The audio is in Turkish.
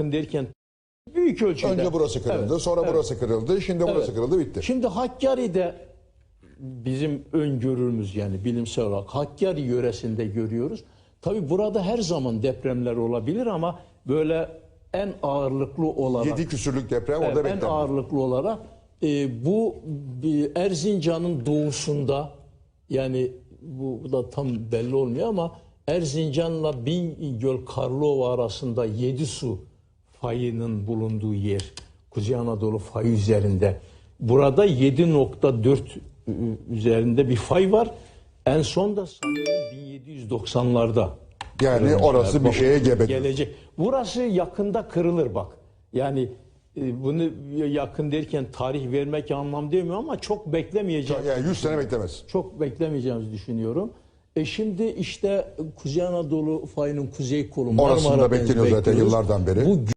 yakın derken büyük ölçüde. Önce burası kırıldı, Evet, sonra evet. burası kırıldı, şimdi burası Evet. kırıldı, bitti. Şimdi Hakkari'de bizim öngörümüz yani bilimsel olarak Hakkari yöresinde görüyoruz. Tabi burada her zaman depremler olabilir ama böyle en ağırlıklı olarak 7 küsürlük deprem Evet, orada en bekleniyor. ağırlıklı olarak e, bu Erzincan'ın doğusunda yani bu da tam belli olmuyor ama Erzincan'la Bingöl Karlova arasında yedi su fayının bulunduğu yer Kuzey Anadolu fayı üzerinde. Burada 7.4 üzerinde bir fay var. En son da sanıyorum 1790'larda. Yani orası bir şeye gebe. Gelecek. Burası yakında kırılır bak. Yani e, bunu yakın derken tarih vermek anlam demiyor ama çok beklemeyeceğim. Yani 100 sene beklemez. Çok beklemeyeceğimizi düşünüyorum. E şimdi işte Kuzey Anadolu fayının kuzey kolu Orasında Marmara bekleniyor zaten yıllardan beri. Bu